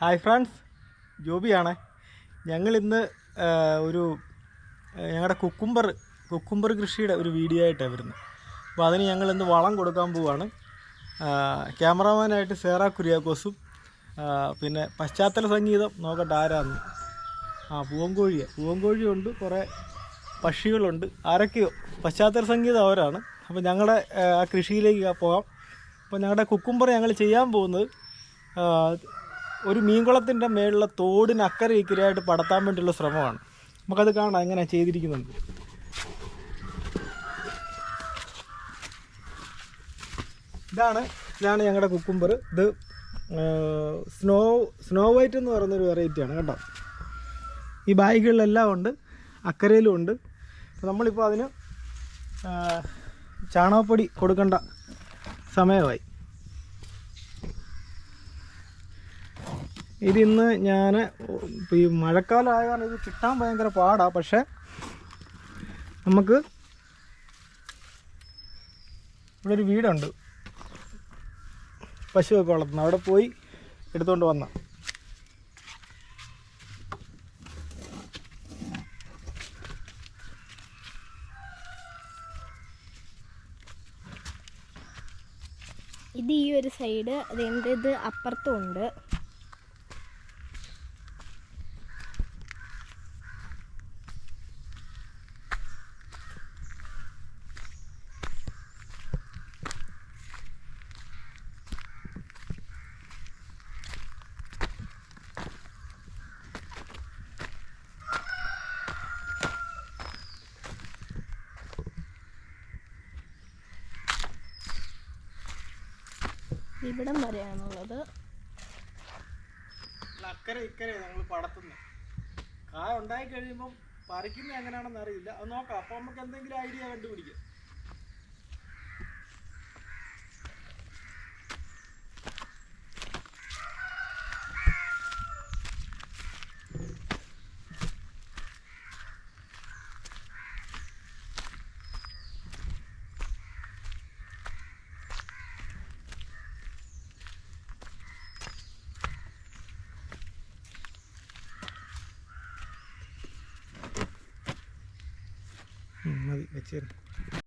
Hi friends ജോബിയാണ്. ഞങ്ങളിന്ന് ഒരു ഞങ്ങളുടെ കുക്കുംബർ കുക്കുംബർ കൃഷിയുടെ ഒരു വീഡിയോ ആയിട്ടാണ് വരുന്നത് അപ്പോൾ അതിന് ഞങ്ങൾ ഇന്ന് വളം കൊടുക്കാൻ പോവുകയാണ് ക്യാമറാമാനായിട്ട് സേറ കുര്യാക്കോസും പിന്നെ പശ്ചാത്തല സംഗീതം നോക്കട്ടെ ആരാന്ന്. ആ പൂവൻകോഴിയെ. പൂവൻകോഴിയുണ്ട് കുറേ പക്ഷികളുണ്ട്. ആരൊക്കെയോ? പശ്ചാത്തല സംഗീതം അവരാണ്. അപ്പോൾ ഞങ്ങളുടെ ആ, കൃഷിയിലേക്ക് പോകാം. അപ്പോൾ ഞങ്ങളുടെ കുക്കുംബർ ഞങ്ങൾ ചെയ്യാൻ പോകുന്നത് ഒരു മീൻകുളത്തിന്റെ മേളിലെ തോടിന് അക്കരെ ഇക്കരയായിട്ട് പടത്താൻ വേണ്ടിയുള്ള ശ്രമമാണ്. നമുക്കത് കാണാം എങ്ങനെ ചെയ്തിരിക്കുന്നുണ്ട് ഇതാണ് ഇതാണ് ഞങ്ങളുടെ കുക്കുംബർ ഇത് സ്നോ സ്നോ വൈറ്റ് എന്ന് പറയുന്നൊരു വെറൈറ്റിയാണ് കേട്ടോ. ഈ ബാഗുകളിലെല്ലാം ഉണ്ട് അക്കരയിലും ഉണ്ട്. നമ്മളിപ്പോൾ അതിന് ചാണകപ്പൊടി കൊടുക്കേണ്ട സമയമായി. ഇതിന്ന് ഞാൻ ഈ മഴക്കാലം ആയ കാരണം ഇത് കിട്ടാൻ ഭയങ്കര പാടാണ് പക്ഷേ നമുക്ക് ഇവിടെ ഒരു വീടുണ്ട്. പശുവൊക്കെ വളർത്തുന്നത് അവിടെ പോയി എടുത്തുകൊണ്ട് വന്ന. ഇത് ഈ ഒരു സൈഡ് അതിന്റെ ഇത് അപ്പുറത്തും ഉണ്ട്. ഇവിടം വരെയാണുള്ളത്. അക്കരെ ഇക്കരെ ഞങ്ങൾ പടത്തുന്നു. കായ ഉണ്ടായി കഴിയുമ്പം പറിക്കുന്നത് എങ്ങനെയാണെന്ന് അറിയില്ല. അത് നോക്കാം. അപ്പോൾ നമുക്ക് എന്തെങ്കിലും ഐഡിയ കണ്ടുപിടിക്കാം. Hadi geçelim.